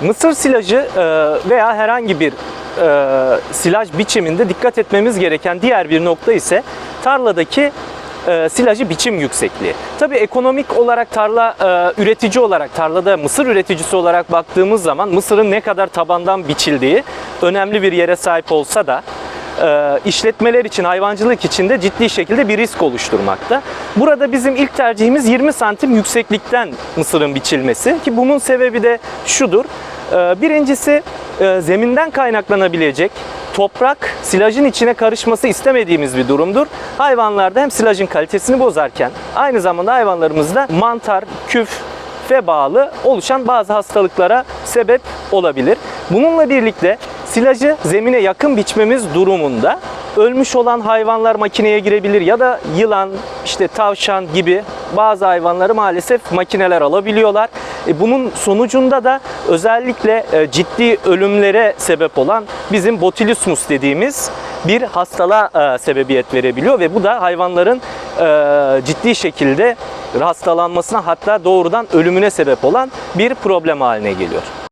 Mısır silajı e, veya herhangi bir e, silaj biçiminde dikkat etmemiz gereken diğer bir nokta ise tarladaki e, silajı biçim yüksekliği. Tabii ekonomik olarak tarla e, üretici olarak tarlada mısır üreticisi olarak baktığımız zaman mısırın ne kadar tabandan biçildiği önemli bir yere sahip olsa da e, işletmeler için, hayvancılık için de ciddi şekilde bir risk oluşturmakta. Burada bizim ilk tercihimiz 20 santim yükseklikten mısırın biçilmesi ki bunun sebebi de şudur. E, Birincisi e, zeminden kaynaklanabilecek toprak silajın içine karışması istemediğimiz bir durumdur. Hayvanlarda hem silajın kalitesini bozarken aynı zamanda hayvanlarımızda mantar, küf, ve bağlı oluşan bazı hastalıklara sebep olabilir. Bununla birlikte silajı zemine yakın biçmemiz durumunda ölmüş olan hayvanlar makineye girebilir ya da yılan, işte tavşan gibi bazı hayvanları maalesef makineler alabiliyorlar. E, bunun sonucunda da özellikle e, ciddi ölümlere sebep olan bizim botulismus dediğimiz bir hastalığa e, sebebiyet verebiliyor ve bu da hayvanların ciddi şekilde hastalanmasına hatta doğrudan ölümüne sebep olan bir problem haline geliyor.